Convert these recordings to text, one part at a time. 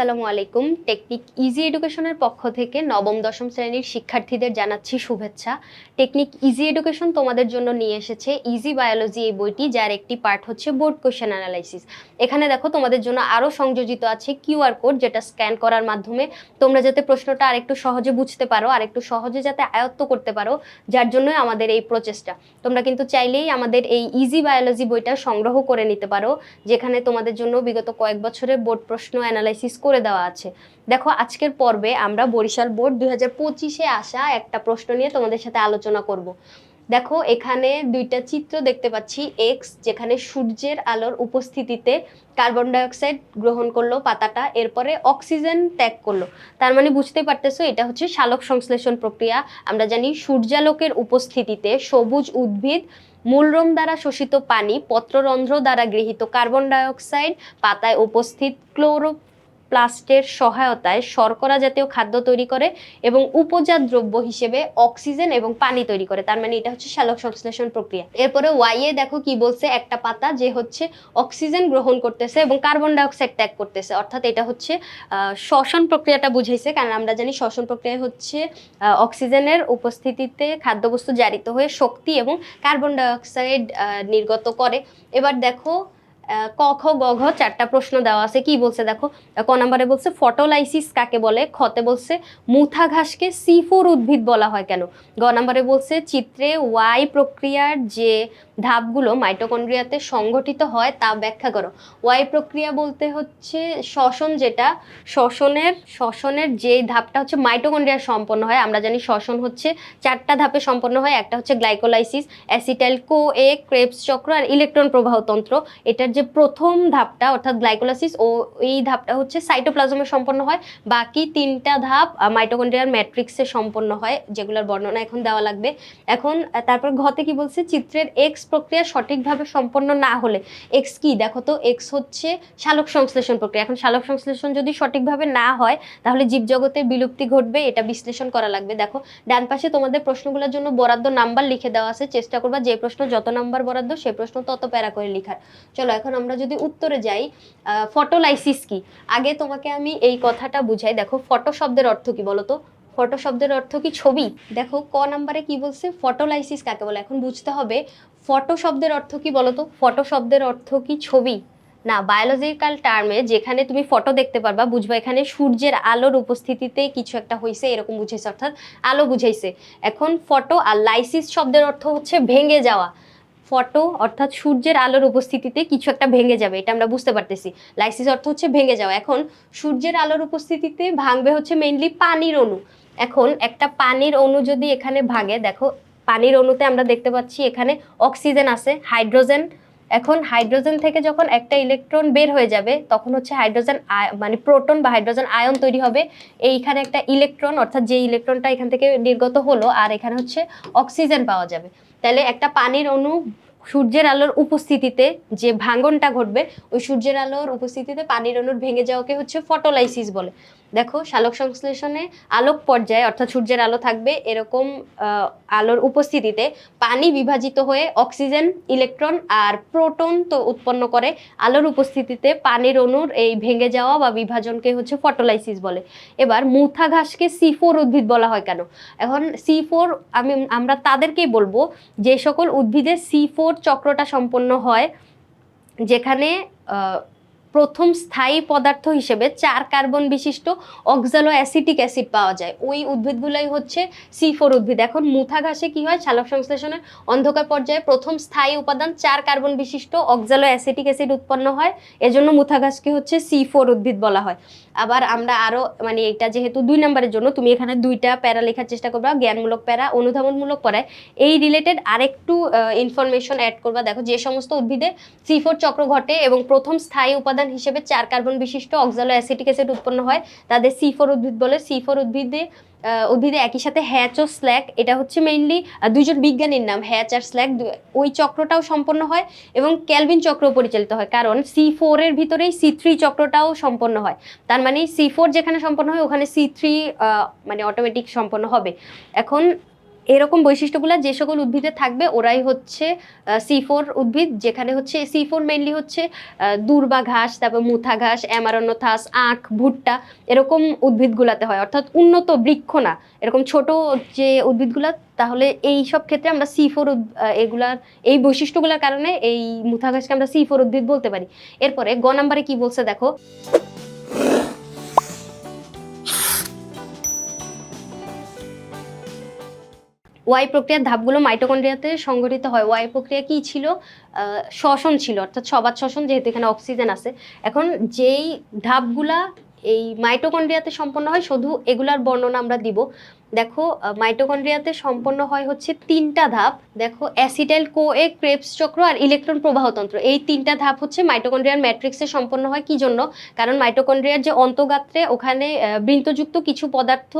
আসসালামু আলাইকুম। Technique easy এডুকেশনের পক্ষ থেকে নবম, দশম শ্রেণির শিক্ষার্থীদের জানাচ্ছি শুভেচ্ছা। টেকনিক ইজি এডুকেশন তোমাদের জন্য নিয়ে এসেছে ইজি বায়োলজি এই বইটি, যার একটি পার্ট হচ্ছে বোর্ড কোশ্চেন অ্যানালাইসিস। এখানে দেখো তোমাদের জন্য আরও সংযোজিত আছে কিউআর কোড, যেটা স্ক্যান করার মাধ্যমে তোমরা যাতে প্রশ্নটা আরেকটু সহজে বুঝতে পারো, আরেকটু সহজে যাতে আয়ত্ত করতে পারো, যার জন্যই আমাদের এই প্রচেষ্টা। তোমরা কিন্তু চাইলেই আমাদের এই ইজি বায়োলজি বইটা সংগ্রহ করে নিতে পারো, যেখানে তোমাদের জন্য বিগত কয়েক বছরের বোর্ড প্রশ্ন অ্যানালাইসিস করে দেওয়া আছে। দেখো, আজকের পর্বে আমরা বরিশাল বোর্ড দুই হাজার পঁচিশে আসা একটা প্রশ্ন নিয়ে তোমাদের সাথে আলোচনা করব। দেখো, এখানে দুইটা চিত্র দেখতে পাচ্ছি এক্স যেখানে সূর্যের আলোর উপস্থিতিতে কার্বন ডাইঅক্সাইড গ্রহণ করল পাতাটা, এরপরে অক্সিজেন ত্যাগ করল। তার মানে বুঝতে পারতেছো, এটা হচ্ছে সালোক সংশ্লেষণ প্রক্রিয়া। আমরা জানি সূর্যালোকের উপস্থিতিতে সবুজ উদ্ভিদ মূলরোম দ্বারা শোষিত পানি পত্ররন্ধ্র দ্বারা গৃহীত কার্বন ডাইঅক্সাইড পাতায় উপস্থিত ক্লোরো প্লাস্টের সহায়তায় শর্করা জাতীয় খাদ্য তৈরি করে এবং উপজাত দ্রব্য হিসেবে অক্সিজেন এবং পানি তৈরি করে। তার মানে এটা হচ্ছে সালোক সংশ্লেষণ প্রক্রিয়া। এরপরে ওয়াইয়ে দেখো কি বলছে একটা পাতা যে হচ্ছে অক্সিজেন গ্রহণ করতেছে এবং কার্বন ডাইঅক্সাইড ত্যাগ করতেছে। অর্থাৎ এটা হচ্ছে শ্বসন প্রক্রিয়াটা বুঝাইছে। কারণ আমরা জানি শ্বসন প্রক্রিয়া হচ্ছে অক্সিজেনের উপস্থিতিতে খাদ্যবস্তু জারিত হয়ে শক্তি এবং কার্বন ডাইঅক্সাইড নির্গত করে। এবার দেখো ক, খ, গ, ঘ চারটা প্রশ্ন দেওয়া আছে। কি বলছে দেখো? ক নাম্বারে বলছে, ফটোলাইসিস কাকে বলে? খতে বলছে মুথা ঘাসকে সি ফোর উদ্ভিদ বলা হয় কেন? গ নাম্বারে বলছে, চিত্রে ওয়াই প্রক্রিয়ার যে ধাপগুলো মাইটোকন্ড্রিয়াতে সংগঠিত হয়, তা ব্যাখ্যা করো। ওয়াই প্রক্রিয়া বলতে হচ্ছে শ্বসন যেটা, শ্বসনের শ্বসনের যে ধাপটা হচ্ছে মাইটোকন্ড্রিয়া সম্পন্ন হয়, আমরা জানি শ্বসন হচ্ছে চারটা ধাপে সম্পন্ন হয়, একটা হচ্ছে glycolysis, acetyl co A Krebs চক্র আর ইলেকট্রন প্রবাহতন্ত্র এটার যে প্রথম ধাপটা অর্থাৎ গ্লাইকোলাইসিস ও এই ধাপটা হচ্ছে সাইটোপ্লাজমে সম্পন্ন হয়, বাকি তিনটা ধাপ মাইটোকন্ড্রিয়ার ম্যাট্রিক্সে সম্পন্ন হয়, যেগুলোর বর্ণনা এখন দেওয়া লাগবে। এখন, তারপর ঘতে কি বলছে? চিত্রের এক্স প্রক্রিয়া সঠিকভাবে সম্পন্ন না হলে এক্স কি? দেখো তো এক্স হচ্ছে শালক সংশ্লেষণ প্রক্রিয়া। এখন সালোক সংশ্লেষণ যদি সঠিকভাবে না হয়, তাহলে জীবজগতের বিলুপ্তি ঘটবে, এটা বিশ্লেষণ করা লাগবে। দেখো, ডান পাশে তোমাদের প্রশ্নগুলোর জন্য বরাদ্দ নাম্বার লিখে দেওয়া আছে, চেষ্টা করবা যে প্রশ্ন যত নাম্বার বরাদ্দ সেই প্রশ্ন তত প্যারা করে লিখার। চলো, এখন আমরা যদি উত্তরে যাই ফটোলাইসিস কি? আগে তোমাকে আমি এই কথাটা বুঝাই। দেখো ফটো শব্দের অর্থ কি বলো তো? ফটো শব্দের অর্থ কি ছবি? দেখো, ক নাম্বারে কি বলছে? ফটোলাইসিস কাকে বলে? এখন বুঝতে হবে ফটো শব্দের অর্থ কি বলতো? ফটো শব্দের অর্থ কি ছবি? না বায়োলজিক্যাল টার্মে যেখানে তুমি ফটো দেখতে পারবা, বুঝবা এখানে সূর্যের আলোর উপস্থিতিতে কিছু একটা হয়েছে এরকম বুঝাইছে অর্থাৎ আলো বুঝাইছে। এখন ফটো আর লাইসিস শব্দের অর্থ হচ্ছে ভেঙে যাওয়া। ফটো অর্থাৎ সূর্যের আলোর উপস্থিতিতে কিছু একটা ভেঙে যাবে, এটা আমরা বুঝতে পারতেছি। লাইসিস অর্থ হচ্ছে ভেঙে যাওয়া। এখন সূর্যের আলোর উপস্থিতিতে ভাঙবে হচ্ছে মেইনলি পানির অণু। এখন একটা পানির অণু যদি এখানে ভাঙে, দেখো, পানির অণুতে আমরা দেখতে পাচ্ছি এখানে অক্সিজেন আছে হাইড্রোজেন এখন হাইড্রোজেন থেকে যখন একটা ইলেকট্রন বের হয়ে যাবে, তখন হচ্ছে হাইড্রোজেন মানে প্রোটন বা হাইড্রোজেন আয়ন তৈরি হবে। এইখানে একটা ইলেকট্রন, অর্থাৎ যে ইলেকট্রনটা এখান থেকে নির্গত হলো, আর এখানে হচ্ছে অক্সিজেন পাওয়া যাবে। তাহলে একটা পানির অণু সূর্যের আলোর উপস্থিতিতে যে ভাঙনটা ঘটবে, ওই সূর্যের আলোর উপস্থিতিতে পানির অণুর ভেঙে যাওয়াকে হচ্ছে ফটোলাইসিস বলে। দেখো সালোক সংশ্লেষণে আলোক পর্যায়ে, অর্থাৎ সূর্যের আলো থাকবে এরকম আলোর উপস্থিতিতে পানি বিভাজিত হয়ে অক্সিজেন, ইলেকট্রন আর প্রোটন তো উৎপন্ন করে। আলোর উপস্থিতিতে পানির অণুর এই ভেঙে যাওয়া বা বিভাজনকে হচ্ছে ফটোলাইসিস বলে। এবার মুথা ঘাসকে সি ফোর উদ্ভিদ বলা হয় কেন? এখন সি ফোর, আমি, আমরা তাদেরকেই বলব যে সকল উদ্ভিদে সি ফোর চক্রটা সম্পন্ন হয় যেখানে প্রথম স্থায়ী পদার্থ হিসেবে চার কার্বন বিশিষ্ট অক্সালো অ্যাসিটিক অ্যাসিড পাওয়া যায়। ওই উদ্ভিদগুলোই হচ্ছে সি ফোর উদ্ভিদ। এখন মুথা ঘাসে কি হয়? সালোক সংশ্লেষণের অন্ধকার পর্যায়ে প্রথম স্থায়ী উপাদান চার কার্বন বিশিষ্ট অক্সালো অ্যাসিটিক অ্যাসিড উৎপন্ন হয়। এজন্য মুথা ঘাসকে হচ্ছে সি ফোর উদ্ভিদ বলা হয়। আবার আমরা আরও মানে এটা যেহেতু দুই নম্বরের জন্য, তুমি এখানে দুইটা প্যারা লেখার চেষ্টা করবা, জ্ঞানমূলক প্যারা, অনুধাবনমূলক পড়ায় এই রিলেটেড আরেকটু ইনফরমেশন অ্যাড করবা। দেখো, যে সমস্ত উদ্ভিদে সি ফোর চক্র ঘটে এবং প্রথম স্থায়ী উপাদান হিসেবে চার কার্বন বিশিষ্ট অক্সালো অ্যাসিটিক অ্যাসিড উৎপন্ন হয়। তাদের সি ফোর উদ্ভিদ বলে সি ফোর উদ্ভিদে উদ্ভিদে একই সাথে হ্যাচ ও স্ল্যাক এটা হচ্ছে মেইনলি দুইজন বিজ্ঞানীর নাম হ্যাচ আর স্ল্যাক ওই চক্রটাও সম্পন্ন হয় এবং ক্যালভিন চক্র পরিচালিত হয়। কারণ সি ফোরের ভিতরেই সি থ্রি চক্রটাও সম্পন্ন হয়। তার মানে সি ফোর যেখানে সম্পন্ন হয়, ওখানে সি থ্রি মানে অটোমেটিক সম্পন্ন হবে। এখন এরকম বৈশিষ্ট্যগুলো যে সকল উদ্ভিদে থাকবে, ওরাই হচ্ছে সি ফোর উদ্ভিদ, যেখানে হচ্ছে সি ফোর মেনলি হচ্ছে দূর্বা ঘাস, তারপর মুথা ঘাস অ্যামারোনোথাস আখ, ভুট্টা, এরকম উদ্ভিদগুলাতে হয়। অর্থাৎ উন্নত বৃক্ষ না, এরকম ছোট যে উদ্ভিদগুলা, তাহলে এই সব ক্ষেত্রে আমরা সি ফোর এগুলার এই বৈশিষ্ট্যগুলোর কারণে এই মুথা ঘাসকে আমরা সি ফোর উদ্ভিদ বলতে পারি। এরপরে গ নাম্বারে কি বলছে দেখো। ওয়াই প্রক্রিয়ার ধাপগুলো মাইটোকন্ড্রিয়াতে সংঘটিত হয়। ওয়াই প্রক্রিয়া কি ছিল? শ্বসন ছিল, অর্থাৎ সবাত শ্বসন, যেহেতু এখানে অক্সিজেন আছে। এখন যেই ধাপগুলা এই মাইটোকন্ড্রিয়াতে সম্পন্ন হয়, শুধু এগুলার বর্ণনা আমরা দিব। দেখো মাইটোকন্ড্রিয়াতে সম্পন্ন হয় হচ্ছে তিনটা ধাপ। দেখো, অ্যাসিটাইল এ ক্রেবস চক্র আর ইলেকট্রন প্রবাহতন্ত্র এই তিনটা ধাপ হচ্ছে মাইটোকন্ড্রিয়ার ম্যাট্রিক্সে সম্পন্ন হয়। কি জন্য? কারণ মাইটোকন্ড্রিয়ার যে অন্তগাত্রে ওখানে বৃন্তযুক্ত কিছু পদার্থ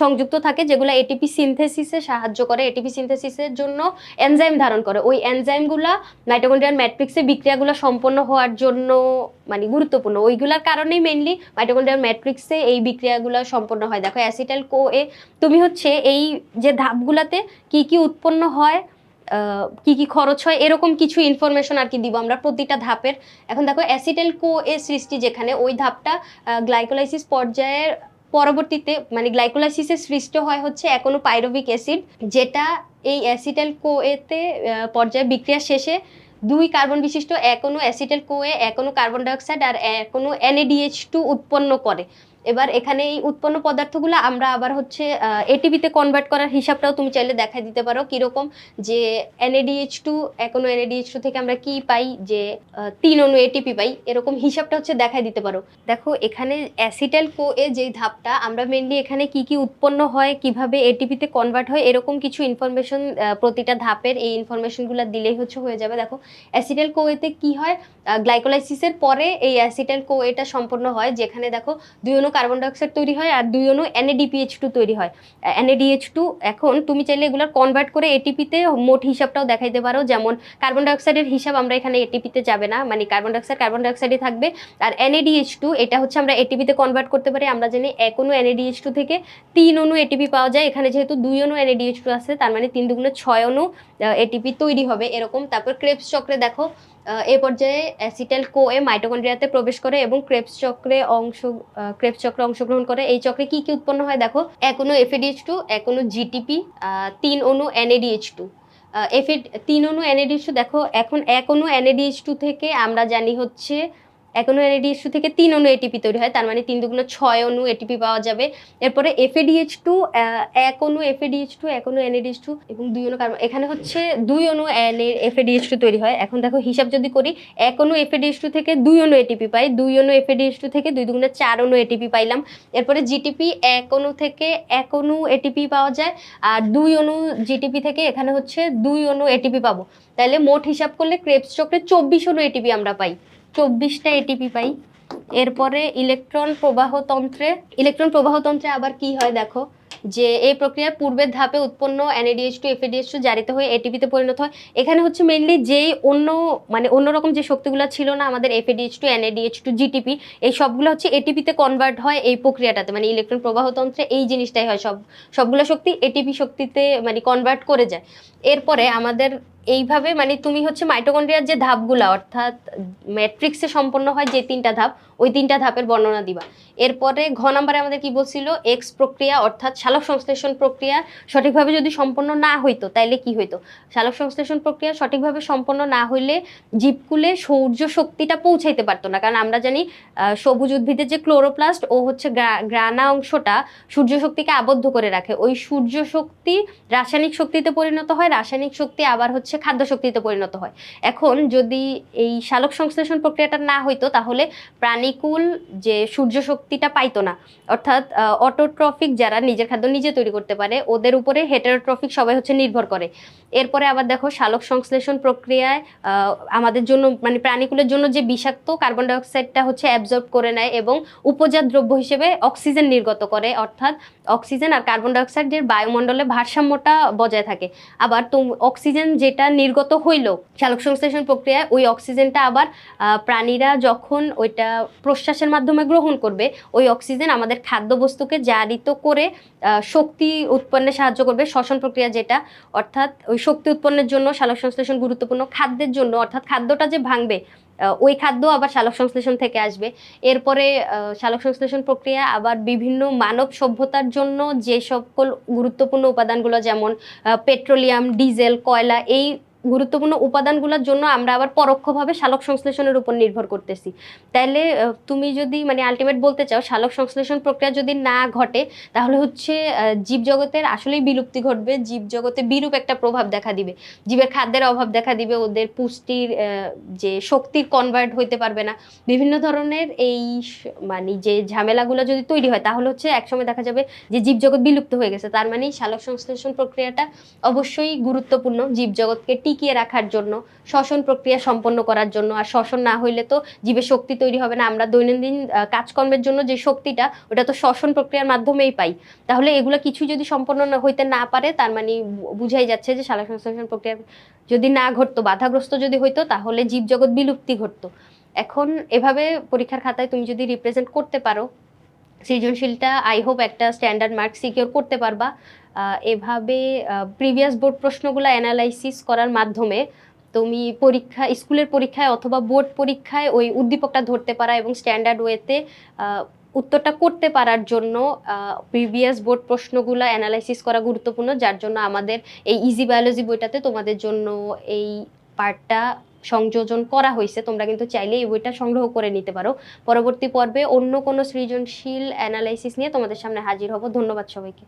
সংযুক্ত থাকে, যেগুলো এটিপি সিনথেসিসে সাহায্য করে। এটিপি সিনথেসিসের জন্য এনজাইম ধারণ করে। ওই এনজাইমগুলা মাইটোকন্ড্রিয়ার ম্যাট্রিক্সে বিক্রিয়াগুলো সম্পন্ন হওয়ার জন্য মানে গুরুত্বপূর্ণ। ওইগুলার কারণেই মেইনলি মাইটোকন্ড্রিয়ার ম্যাট্রিক্সে এই বিক্রিয়াগুলো সম্পন্ন হয়। দেখো, অ্যাসিটাইল কো এ তুমি হচ্ছে এই যে ধাপগুলাতে কি কি উৎপন্ন হয় কি কি খরচ হয়, এরকম কিছু ইনফরমেশন আর কি দিব আমরা প্রতিটা ধাপের। এখন দেখো অ্যাসিটাইল কো এ সৃষ্টি যেখানে, ওই ধাপটা গ্লাইকোলাইসিস পর্যায়ের পরবর্তীতে মানে গ্লাইকোলাইসিসের সৃষ্টি হয় হচ্ছে এখনও পাইরোভিক অ্যাসিড, যেটা এই অ্যাসিটাইল কো এতে পর্যায়ে বিক্রিয়া শেষে দুই কার্বন বিশিষ্ট এখনও অ্যাসিটাইল কোয়ে এখনও কার্বন ডাইঅক্সাইড আর এখনও এনএডিএইচ টু উৎপন্ন করে। এবার এখানে এই উৎপন্ন পদার্থগুলো আমরা আবার হচ্ছে এটিপিতে কনভার্ট করার হিসাবটাও তুমি চাইলে দেখাই দিতে পারো কীরকম, যে এনএডিএইচ টু এখনও এনএডিএইচ টু থেকে আমরা কি পাই, যে তিন অনু এটিপি পাই, এরকম হিসাবটা হচ্ছে দেখাই দিতে পারো। দেখো, এখানে অ্যাসিটাইল কো এ যেই ধাপটা, আমরা মেনলি এখানে কি কি উৎপন্ন হয়, কীভাবে এটিপিতে কনভার্ট হয়, এরকম কিছু ইনফরমেশন প্রতিটা ধাপের এই ইনফরমেশনগুলো দিলেই হচ্ছে হয়ে যাবে। দেখো অ্যাসিটাইল কো এতে কি হয় গ্লাইকোলাইসিসের পরে এই অ্যাসিটাইল কো এটা সম্পন্ন হয়, যেখানে দেখো দুই অণু কার্বন ডাইঅক্সাইড তৈরি হয় আর দুই অণু এনএডিপিএইচ টু তৈরি হয়। এনএডিএইচ টু এখন তুমি চাইলে এগুলোর কনভার্ট করে এটিপিতে মোট হিসাবটাও দেখাইতে পারো। যেমন কার্বন ডাইঅক্সাইডের হিসাব আমরা এখানে এটিপিতে যাবে না মানে কার্বন ডাইঅক্সাইড কার্বন ডাইঅক্সাইডই থাকবে। আর এনএডিএইচ টু এটা হচ্ছে আমরা এটিপিতে কনভার্ট করতে পারি। আমরা জানি এক অণু এনএডিএইচ টু থেকে তিন অণু এটিপি পাওয়া যায়। এখানে যেহেতু দুই অণু এনএডিএইচ টু আছে, তার মানে তিন দুগুণে ছয় অণু এটিপি তৈরি হবে এরকম। তারপর ক্রেপস চক্রে দেখো এ পর্যায়ে অ্যাসিটাল কো এ মাইটোকন্ড্রিয়াতে প্রবেশ করে এবং ক্রেপস চক্রে অংশ ক্রেপস চক্রে অংশগ্রহণ করে। এই চক্রে কি কি উৎপন্ন হয় দেখো? এক অনু এফিডিএইচ টু এক অনু জিটিপি তিন অণু এনএডিএইচ টু এফিড তিন অণু এনএডিএইচ টু দেখো, এখন এক অনু এনএডিএইচ টু থেকে আমরা জানি হচ্ছে এক অণু এনএডিএইচ টু থেকে তিন অনু এটিপি তৈরি হয়, তার মানে তিন দুগুণ ছয় অনু এটিপি পাওয়া যাবে। এরপরে এফএডিএইচ টু এক অণু এফএডিএইচ টু এক অণু এনএডিএইচ টু এবং দুই অণু কার্বন, এখানে হচ্ছে দুই অনু অণু এফএডিএইচ টু তৈরি হয়। এখন দেখো হিসাব যদি করি, এক অণু এফএডিএইচ টু থেকে দুই অনু এটিপি পাই, দুই অণু এফএডিএইচ টু থেকে দুই দুগুণে চার অনু এটিপি পাইলাম। এরপরে জিটিপি এক অণু থেকে এক অনু এটিপি পাওয়া যায়, আর দুই অণু জিটিপি থেকে এখানে হচ্ছে দুই অণু এটিপি পাবো। তাহলে মোট হিসাব করলে ক্রেপস চক্রে চব্বিশ অনু এটিপি আমরা পাই। চব্বিশটা এটিপি পাই। এরপরে ইলেকট্রন প্রবাহতন্ত্রে ইলেকট্রন প্রবাহতন্ত্রে আবার কি হয় দেখো? যে এই প্রক্রিয়ার পূর্বের ধাপে উৎপন্ন এনএডিএইচ টু এফএডিএইচ টু জারিত হয়ে এটিপিতে পরিণত হয়। এখানে হচ্ছে মেইনলি যেই অন্য মানে অন্যরকম যে শক্তিগুলো ছিল না আমাদের FADH two NADH two GTP এই সবগুলো হচ্ছে এটিপিতে কনভার্ট হয় এই প্রক্রিয়াটাতে। মানে ইলেকট্রন প্রবাহতন্ত্রে এই জিনিসটাই হয়। সব, সবগুলো শক্তি এটিপি শক্তিতে মানে কনভার্ট করে যায়। এরপরে আমাদের এইভাবে মানে তুমি হচ্ছে মাইটোকন্ড্রিয়ার যে ধাপগুলা, অর্থাৎ ম্যাট্রিক্সে সম্পন্ন হয় যে তিনটা ধাপ, ওই তিনটা ধাপের বর্ণনা দিবা। এরপরে ঘ নাম্বারে আমাদের কি বলছিল? এক্স প্রক্রিয়া, অর্থাৎ সালোক সংশ্লেষণ প্রক্রিয়া সঠিকভাবে যদি সম্পন্ন না হইতো, তাইলে কি হইতো? সালোক সংশ্লেষণ প্রক্রিয়া সঠিকভাবে সম্পন্ন না হইলে জীবকুলে সৌর্য শক্তিটা পৌঁছাইতে পারতো না। কারণ আমরা জানি সবুজ উদ্ভিদের যে ক্লোরোপ্লাস্ট, ও হচ্ছে গ্রা- গ্রানা অংশটা সূর্য শক্তিকে আবদ্ধ করে রাখে। ওই সূর্য শক্তি রাসায়নিক শক্তিতে পরিণত হয়, রাসায়নিক শক্তি আবার হচ্ছে খাদ্য শক্তিতে পরিণত হয়। এখন যদি এই সালোক সংশ্লেষণ প্রক্রিয়াটা না হইতো, তাহলে প্রাণীকুল যে সূর্য শক্তিটা পাইতো না, অর্থাৎ অটোট্রফিক যারা নিজের খাদ্য নিজে তৈরি করতে পারে, ওদের উপরে হেটারোট্রফিক সবাই হচ্ছে নির্ভর করে। এরপরে আবার দেখো সালোক সংশ্লেষণ প্রক্রিয়ায় আমাদের জন্য মানে প্রাণীকুলের জন্য যে বিষাক্ত কার্বন ডাইঅক্সাইডটা হচ্ছে অ্যাবজর্ব করে নেয় এবং উপজাত দ্রব্য হিসেবে অক্সিজেন নির্গত করে, অর্থাৎ অক্সিজেন আর কার্বন ডাইঅক্সাইডের বায়ুমণ্ডলে ভারসাম্যটা বজায় থাকে। আবার অক্সিজেন যেটা সেটা নির্গত হইল। সালোক সংশ্লেষণ প্রক্রিয়ায় ওই অক্সিজেনটা আবার প্রাণীরা যখন ওইটা প্রশ্বাসের মাধ্যমে গ্রহণ করবে, ওই অক্সিজেন আমাদের খাদ্যবস্তুকে জারিত করে শক্তি উৎপন্নে সাহায্য করবে। শ্বসন প্রক্রিয়া যেটা, অর্থাৎ ওই শক্তি উৎপন্নের জন্য সালোক সংশ্লেষণ গুরুত্বপূর্ণ খাদ্যের জন্য, অর্থাৎ খাদ্যটা যে ভাঙবে ওই খাদ্য আবার শালক সংশ্লেষণ থেকে আসবে। এরপরে শালক সংশ্লেষণ প্রক্রিয়া আবার বিভিন্ন মানব সভ্যতার জন্য যে সকল গুরুত্বপূর্ণ উপাদানগুলো যেমন পেট্রোলিয়াম, ডিজেল, কয়লা, এই গুরুত্বপূর্ণ উপাদানগুলোর জন্য আমরা আবার পরোক্ষভাবে সালোক সংশ্লেষণের উপর নির্ভর করতেছি। আহ, তুমি যদি মানে আলটিমেট বলতে চাও সালোক সংশ্লেষণ প্রক্রিয়া যদি না ঘটে তাহলে হচ্ছে জীবজগতের আসলেই বিলুপ্তি ঘটবে। জীবজগতে বিরূপ একটা প্রভাব দেখা দিবে। জীবের খাদ্যের অভাব দেখা দিবে ওদের পুষ্টির যে শক্তির কনভার্ট হইতে পারবে না। বিভিন্ন ধরনের এই মানে যে ঝামেলাগুলো যদি তৈরি হয় তাহলে হচ্ছে একসময় দেখা যাবে যে জীবজগৎ বিলুপ্ত হয়ে গেছে। তার মানে সালোক সংশ্লেষণ প্রক্রিয়াটা অবশ্যই গুরুত্বপূর্ণ। জীবজগৎকে টিকিয়ে রাখার জন্য, শ্বসন প্রক্রিয়া সম্পন্ন করার জন্য। আর শ্বসন না হইলে তো জীবের শক্তি তৈরি হবে না। আমরা দৈনন্দিন কাজকর্মের জন্য যে শক্তিটা, ওটা তো শ্বসন প্রক্রিয়ার মাধ্যমেই পাই। তাহলে এগুলো কিছু যদি সম্পন্ন হইতে না পারে, তার মানে বুঝাই যাচ্ছে যে সালোক সংশ্লেষণ প্রক্রিয়া যদি না ঘটতো, বাধাগ্রস্ত যদি হইতো, তাহলে জীবজগৎ বিলুপ্তি ঘটতো। এখন এভাবে পরীক্ষার খাতায় তুমি যদি রিপ্রেজেন্ট করতে পারো সৃজনশীলটা আই হোপ একটা স্ট্যান্ডার্ড মার্ক সিকিউর করতে পারবা। এভাবে প্রিভিয়াস বোর্ড প্রশ্নগুলো অ্যানালাইসিস করার মাধ্যমে তুমি পরীক্ষা, স্কুলের পরীক্ষায় অথবা বোর্ড পরীক্ষায় ওই উদ্দীপকটা ধরতে পারা এবং স্ট্যান্ডার্ড ওয়েতে উত্তরটা করতে পারার জন্য প্রিভিয়াস বোর্ড প্রশ্নগুলো অ্যানালাইসিস করা গুরুত্বপূর্ণ। যার জন্য আমাদের এই ইজি বায়োলজি বইটাতে তোমাদের জন্য এই পার্টটা সংযোজন করা হয়েছে, তোমরা কিন্তু চাইলে এই বইটা সংগ্রহ করে নিতে পারো। পরবর্তী পর্বে অন্য কোনো সৃজনশীল অ্যানালাইসিস নিয়ে তোমাদের সামনে হাজির হব। ধন্যবাদ সবাইকে।